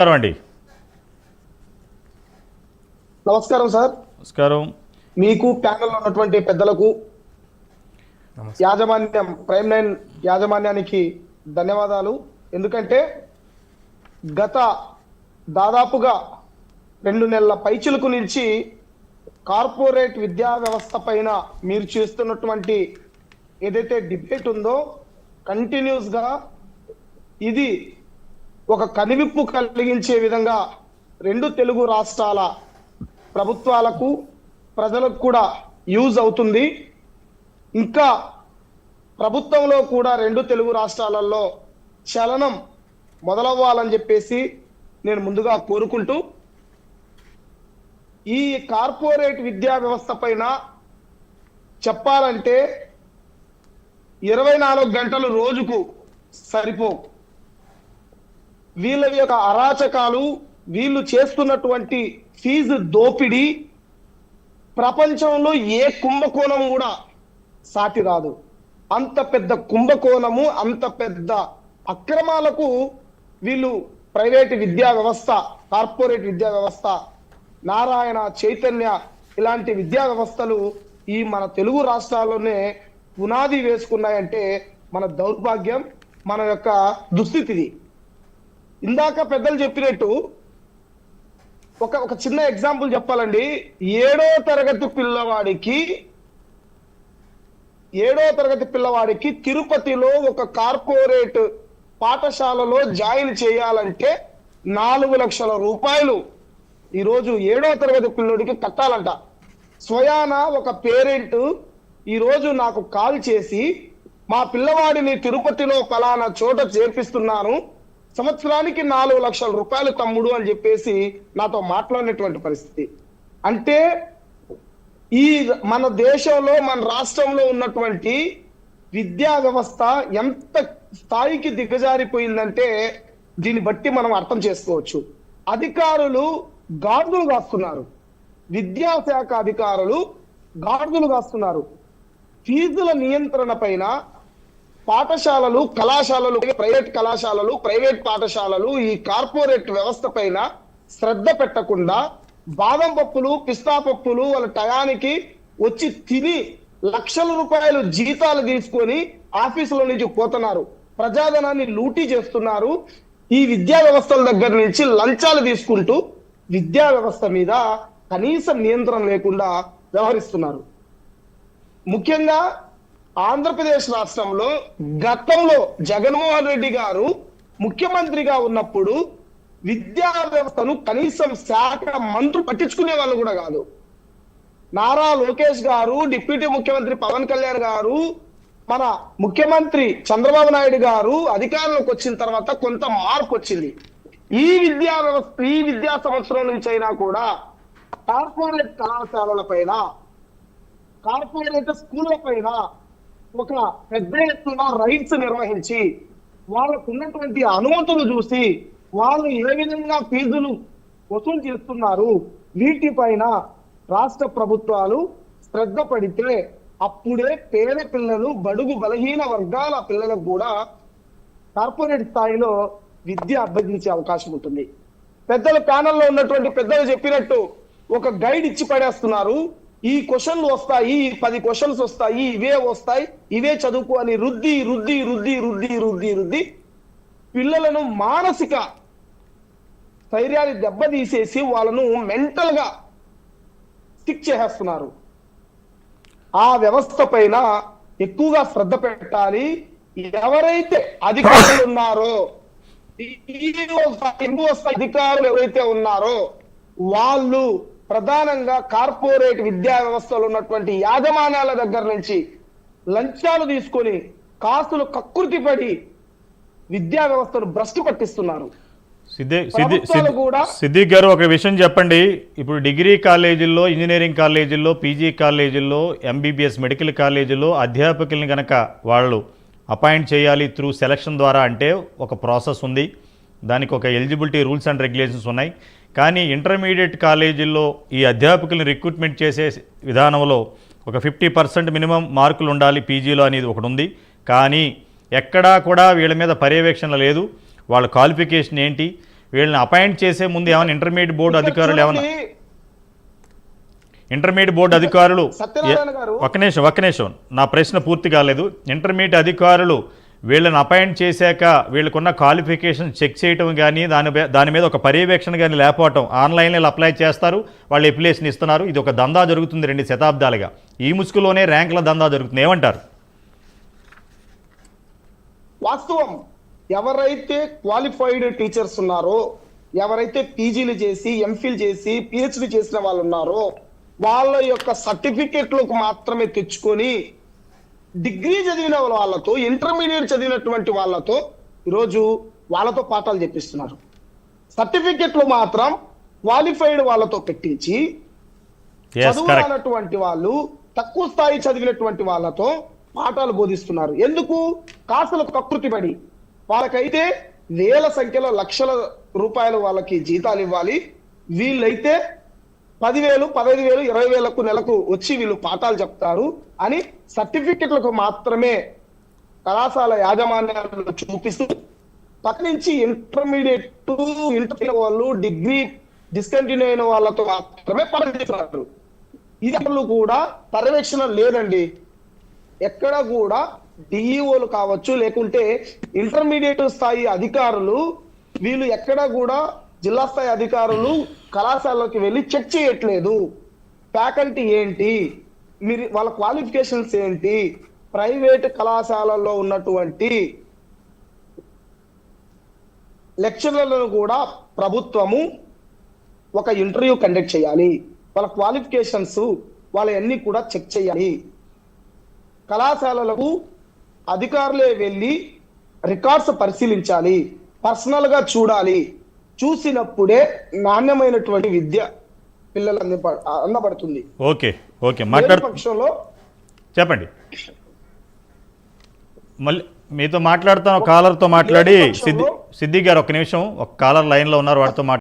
నమస్కారం అండి. నమస్కారం సార్. నమస్కారం. మీకు ప్యానెల్లో ఉన్నటువంటి పెద్దలకు యాజమాన్యం ప్రైమ్ నైన్ యాజమాన్యానికి ధన్యవాదాలు. ఎందుకంటే గత దాదాపుగా రెండు నెలల పైచులకు నుంచి కార్పొరేట్ విద్యా వ్యవస్థ పైన మీరు చేస్తున్నటువంటి ఏదైతే డిబేట్ ఉందో కంటిన్యూస్గా ఇది ఒక కనివిప్పు కలిగించే విధంగా రెండు తెలుగు రాష్ట్రాల ప్రభుత్వాలకు ప్రజలకు కూడా యూజ్ అవుతుంది. ఇంకా ప్రభుత్వంలో కూడా రెండు తెలుగు రాష్ట్రాలలో చలనం మొదలవ్వాలని చెప్పేసి నేను ముందుగా కోరుకుంటూ ఈ కార్పొరేట్ విద్యా వ్యవస్థ పైన చెప్పాలంటే ఇరవై నాలుగు గంటలు రోజుకు సరిపోవు. వీళ్ళ యొక్క అరాచకాలు వీళ్ళు చేస్తున్నటువంటి ఫీజు దోపిడీ ప్రపంచంలో ఏ కుంభకోణం కూడా సాటి రాదు. అంత పెద్ద కుంభకోణము అంత పెద్ద అక్రమాలకు వీళ్ళు ప్రైవేట్ విద్యా వ్యవస్థ కార్పొరేట్ విద్యా వ్యవస్థ నారాయణ చైతన్య ఇలాంటి విద్యా వ్యవస్థలు ఈ మన తెలుగు రాష్ట్రాల్లోనే పునాది వేసుకున్నాయంటే మన దౌర్భాగ్యం మన యొక్క దుస్థితిది. ఇందాక పెద్దలు చెప్పినట్టు ఒక ఒక చిన్న ఎగ్జాంపుల్ చెప్పాలండి. ఏడో తరగతి పిల్లవాడికి ఏడో తరగతి పిల్లవాడికి తిరుపతిలో ఒక కార్పొరేట్ పాఠశాలలో జాయిన్ చేయాలంటే నాలుగు లక్షల రూపాయలు. ఈరోజు ఏడో తరగతి పిల్లోడికి కట్టాలంట. స్వయాన ఒక పేరెంట్ ఈరోజు నాకు కాల్ చేసి మా పిల్లవాడిని తిరుపతిలో ఫలానా చోట చేర్పిస్తున్నాను. సంవత్సరానికి నాలుగు లక్షల రూపాయలు తమ్ముడు అని చెప్పేసి నాతో మాట్లాడినటువంటి పరిస్థితి. అంటే ఈ మన దేశంలో మన రాష్ట్రంలో ఉన్నటువంటి విద్యా వ్యవస్థ ఎంత స్థాయికి దిగజారిపోయిందంటే దీన్ని బట్టి మనం అర్థం చేసుకోవచ్చు. అధికారులు గాడిదలు కాస్తున్నారు. విద్యాశాఖ అధికారులు గాడిదలు కాస్తున్నారు. ఫీజుల నియంత్రణ పైన పాఠశాలలు కళాశాలలు ప్రైవేట్ కళాశాలలు ప్రైవేట్ పాఠశాలలు ఈ కార్పొరేట్ వ్యవస్థ పైన శ్రద్ధ పెట్టకుండా బాదం పప్పులు పిస్తా పప్పులు వాళ్ళ టయానికి వచ్చి తిని లక్షల రూపాయలు జీతాలు తీసుకొని ఆఫీసుల నుంచి పోతున్నారు. ప్రజాధనాన్ని లూటీ చేస్తున్నారు. ఈ విద్యా వ్యవస్థల దగ్గర నుంచి లంచాలు తీసుకుంటూ విద్యా వ్యవస్థ మీద కనీస నియంత్రణ లేకుండా వ్యవహరిస్తున్నారు. ముఖ్యంగా ఆంధ్రప్రదేశ్ రాష్ట్రంలో గతంలో జగన్మోహన్ రెడ్డి గారు ముఖ్యమంత్రిగా ఉన్నప్పుడు విద్యా వ్యవస్థను కనీసం శాఖ మంత్రులు పట్టించుకునే వాళ్ళు కూడా కాదు. నారా లోకేష్ గారు డిప్యూటీ ముఖ్యమంత్రి పవన్ కళ్యాణ్ గారు మన ముఖ్యమంత్రి చంద్రబాబు నాయుడు గారు అధికారంలోకి వచ్చిన తర్వాత కొంత మార్పు వచ్చింది. ఈ విద్యా వ్యవస్థ ఈ విద్యా సంవత్సరం నుంచి అయినా కూడా కార్పొరేట్ కళాశాలల పైన కార్పొరేట్ స్కూళ్ళ పైన ఒక పెద్ద ఎత్తున రైట్స్ నిర్వహించి వాళ్ళకు ఉన్నటువంటి అనుమతులు చూసి వాళ్ళు ఏ విధంగా ఫీజులు వసూలు చేస్తున్నారు వీటిపైన రాష్ట్ర ప్రభుత్వాలు శ్రద్ధ పడితే అప్పుడే పేద పిల్లలు బడుగు బలహీన వర్గాల పిల్లలకు కూడా కార్పొరేట్ స్థాయిలో విద్య అభ్యర్థించే అవకాశం ఉంటుంది. పెద్దల ప్యానల్లో ఉన్నటువంటి పెద్దలు చెప్పినట్టు ఒక గైడ్ ఇచ్చి పడేస్తున్నారు. ఈ క్వశ్చన్లు వస్తాయి పది క్వశ్చన్స్ వస్తాయి ఇవే వస్తాయి ఇవే చదువుకో అని రుద్ది రుద్ది రుద్ది రుద్ది రుద్ది రుద్ది. పిల్లలను మానసిక ధైర్యాన్ని దెబ్బతీసేసి వాళ్ళను మెంటల్గా స్టిక్ చేసేస్తున్నారు. ఆ వ్యవస్థ పైన ఎక్కువగా శ్రద్ధ పెట్టాలి. ఎవరైతే అధికారులు ఉన్నారో ఎందుకు స్థాయి, అధికారులు ఎవరైతే ఉన్నారో వాళ్ళు ప్రధానంగా కార్పొరేట్ విద్యా వ్యవస్థలో ఉన్నటువంటి యాజమాన్యాల దగ్గర నుంచి లంచాలు తీసుకొని కాసులు కక్కుర్తి పడి విద్యా వ్యవస్థను భ్రష్టు పట్టిస్తున్నారు. సిద్దిక్ గారు ఒక విషయం చెప్పండి. ఇప్పుడు డిగ్రీ కాలేజీల్లో ఇంజనీరింగ్ కాలేజీల్లో పీజీ కాలేజీల్లో ఎంబీబీఎస్ మెడికల్ కాలేజీల్లో అధ్యాపకుల్ని కనుక వాళ్ళు అపాయింట్ చేయాలి త్రూ సెలక్షన్ ద్వారా అంటే ఒక ప్రాసెస్ ఉంది. దానికి ఒక ఎలిజిబిలిటీ రూల్స్ అండ్ రెగ్యులేషన్స్ ఉన్నాయి. కానీ ఇంటర్మీడియట్ కాలేజీల్లో ఈ అధ్యాపకుల్ని రిక్రూట్మెంట్ చేసే విధానంలో ఒక ఫిఫ్టీ పర్సెంట్ మినిమం మార్కులు ఉండాలి పీజీలో అనేది ఒకటి ఉంది కానీ ఎక్కడా కూడా వీళ్ళ మీద పర్యవేక్షణ లేదు. వాళ్ళ క్వాలిఫికేషన్ ఏంటి? వీళ్ళని అపాయింట్ చేసే ముందు ఏమైనా ఇంటర్మీడియట్ బోర్డు అధికారులు ఏమైనా ఇంటర్మీడియట్ బోర్డు అధికారులు ఒక్క నిమిషం ఒక్క నిమిషం. నా ప్రశ్న పూర్తి కాలేదు. ఇంటర్మీడియట్ అధికారులు వీళ్ళని అపాయింట్ చేశాక వీళ్ళకున్న క్వాలిఫికేషన్ చెక్ చేయటం కానీ దాని మీద- దాని మీద ఒక పర్యవేక్షణ కానీ లేకపోవటం ఆన్లైన్లో అప్లై చేస్తారు వాళ్ళు అప్లికేషన్ ఇస్తున్నారు. ఇది ఒక దందా జరుగుతుంది రెండు శతాబ్దాలుగా. ఈ ముసుగులోనే ర్యాంకుల దందా జరుగుతుంది. ఏమంటారు? వాస్తవం. ఎవరైతే క్వాలిఫైడ్ టీచర్స్ ఉన్నారో ఎవరైతే పీజీలు చేసి ఎంఫిల్ చేసి పిహెచ్డి చేసిన వాళ్ళు ఉన్నారో వాళ్ళ యొక్క సర్టిఫికెట్లకు మాత్రమే తెచ్చుకొని డిగ్రీ చదివిన వాళ్ళతో ఇంటర్మీడియట్ చదివినటువంటి వాళ్ళతో ఈరోజు వాళ్ళతో పాఠాలు చెప్పిస్తున్నారు. సర్టిఫికెట్లు మాత్రం క్వాలిఫైడ్ వాళ్ళతో పెట్టించి ఎస్ చదువు కరెక్ట్ రానటువంటి వాళ్ళు తక్కువ స్థాయి చదివినటువంటి వాళ్ళతో పాఠాలు బోధిస్తున్నారు. ఎందుకు? కకృతి పడి వాళ్ళకైతే వేల సంఖ్యలో లక్షల రూపాయలు వాళ్ళకి జీతాలు ఇవ్వాలి. వీళ్ళైతే పదివేలు పదహైదు వేలు ఇరవై వేలకు నెలకు వచ్చి వీళ్ళు పాఠాలు చెప్తారు అని సర్టిఫికెట్లకు మాత్రమే కళాశాల యాజమాన్యాలను చూపిస్తూ పక్క నుంచి ఇంటర్మీడియట్ ఇంటర్ వాళ్ళు డిగ్రీ డిస్కంటిన్యూ అయిన వాళ్ళతో మాత్రమే పనిచేస్తున్నారు. ఇది అసలు కూడా పర్యవేక్షణ లేదండి. ఎక్కడ కూడా డిఈఓలు కావచ్చు లేకుంటే ఇంటర్మీడియట్ స్థాయి అధికారులు వీళ్ళు ఎక్కడ కూడా జిల్లా స్థాయి అధికారులు కళాశాలలోకి వెళ్ళి చెక్ చేయట్లేదు. ఫ్యాకల్టీ ఏంటి? మీరు వాళ్ళ క్వాలిఫికేషన్స్ ఏంటి? ప్రైవేట్ కళాశాలల్లో ఉన్నటువంటి లెక్చరర్లను కూడా ప్రభుత్వము ఒక ఇంటర్వ్యూ కండక్ట్ చేయాలి. వాళ్ళ క్వాలిఫికేషన్స్ వాళ్ళన్నీ కూడా చెక్ చేయాలి. కళాశాలలకు అధికారులే వెళ్ళి రికార్డ్స్ పరిశీలించాలి. పర్సనల్గా చూడాలి. చూసినప్పుడే నాణ్యమైనటువంటి విద్య పిల్లలు అందిప అందబడుతుంది. ఓకే ఓకే మాట్లాడు. పక్షంలో చెప్పండి. మళ్ళీ మీతో మాట్లాడుతాను కాలర్తో మాట్లాడి. సిద్ధి సిద్ధి గారు ఒక నిమిషం ఒక కాలర్ లైన్లో ఉన్నారు వాడితో మాట్లాడు